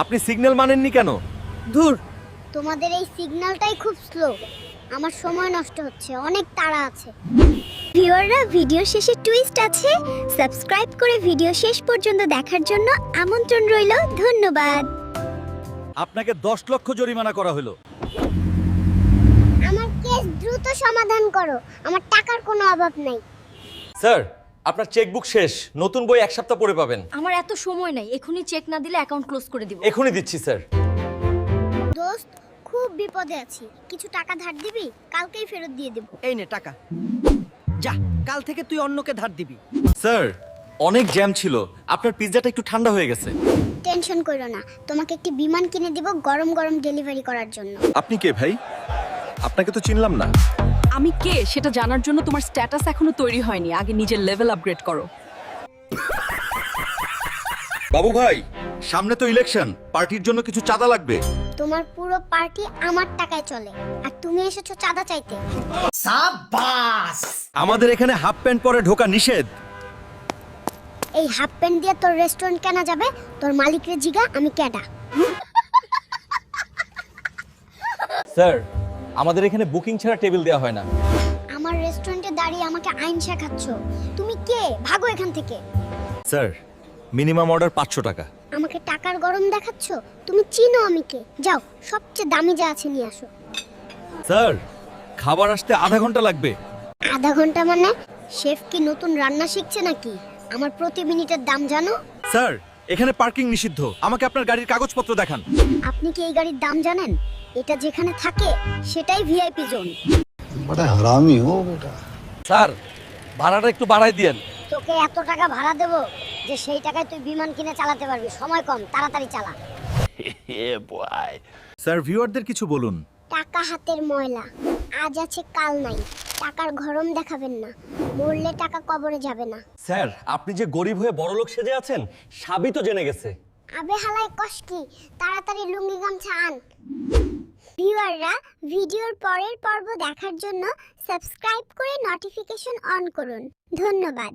আপনি সিগন্যাল মানেননি কেন? ধুর তোমাদের এই সিগন্যালটাই খুব স্লো। আমার সময় নষ্ট হচ্ছে অনেক তাড়া আছে। ভিউয়াররা ভিডিও শেষে টুইস্ট আছে। সাবস্ক্রাইব করে ভিডিও শেষ পর্যন্ত দেখার জন্য আমন্ত্রণ রইল। ধন্যবাদ। আপনাকে দশ লক্ষ জরিমানা করা হলো। আমার কেস দ্রুত সমাধান করো। আমার টাকার কোনো অভাব নাই। স্যার আপনার চেকবুক শেষ নতুন বই এক সপ্তাহ পরে পাবেন। আমার এত সময় নাই এখনই চেক না দিলে অ্যাকাউন্ট ক্লোজ করে দিব। এখনই দিচ্ছি স্যার। দোস্ত খুব বিপদে আছি। কিছু টাকা ধার দিবি? কালকেই ফেরত দিয়ে দেব। এই নে টাকা। যা কাল থেকে তুই অন্যকে ধার দিবি। স্যার অনেক জ্যাম ছিল। আপনার পিৎজাটা একটু ঠান্ডা হয়ে গেছে। টেনশন করো না। তোমাকে একটি বিমান কিনে দিব গরম গরম ডেলিভারি করার জন্য। আপনি কে ভাই? আপনাকে তো চিনলাম না। আমি কে? সেটা জানার জন্য তোমার স্ট্যাটাস এখনও তৈরি হয়নি। আগে নিজের লেভেল আপগ্রেড করো। বাবু ভাই সামনে তো ইলেকশন পার্টির জন্য কিছু চাঁদা লাগবে। তোমার পুরো পার্টি আমার টাকায় চলে। আর তুমি এসেছ চাঁদা চাইতে। সাবাস আমাদের এখানে হাফ প্যান্ট পরে ঢোকা নিষেধ। এই হাফ প্যান্ট দিয়ে তোর রেস্টুরেন্ট কেনা যাবে? তোর মালিকরে জিগা আমি ক্যাডা। স্যার আমাদের এখানে বুকিং ছাড়া টেবিল দেওয়া হয় না। আমার রেস্টুরেন্টে দাঁড়িয়ে আমাকে আইন শেখাচ্ছ। তুমি কে? ভাগো এখান থেকে। স্যার মিনিমাম অর্ডার পাঁচশো টাকা। আমাকে টাকার গরম দেখাচ্ছ? তুমি চিনো আমি কে। যাও সবচেয়ে দামি যা আছে নিয়ে আসো। স্যার খাবার আসতে আধা ঘণ্টা লাগবে। আধা ঘণ্টা মানে? শেফ কি নতুন রান্না শিখছে নাকি? আমার প্রতি মিনিটের দাম জানো? স্যার এখানে পার্কিং নিষিদ্ধ। আমাকে আপনার গাড়ির কাগজপত্র দেখান। আপনি কি এই গাড়ির দাম জানেন? এটা যেখানে থাকে সেটাই ভিআইপি জোন। বড় হারামি ও বেটা। স্যার ভাড়াটা একটু বাড়ায় দিয়েন। তোকে এত টাকা ভাড়া দেব যে সেই টাকায় তুই বিমান কিনে চালাতে পারবি। সময় কম তাড়াতাড়ি চালা। স্যার ভিউয়ারদের কিছু বলুন। টাকা হাতের ময়লা। আজ আছে কাল নাই। টাকার গরম দেখাবেন না। মরলে টাকা কবরে যাবে না। স্যার আপনি যে গরিব হয়ে বড়লোক সেজে আছেন সাবি তো জেনে গেছে। আবে কষ্ট তাড়াতাড়ি লুঙ্গি গামছা আন। ভিউয়াররা ভিডিওর পরের পর্ব দেখার জন্য সাবস্ক্রাইব করে নোটিফিকেশন অন করুন। ধন্যবাদ।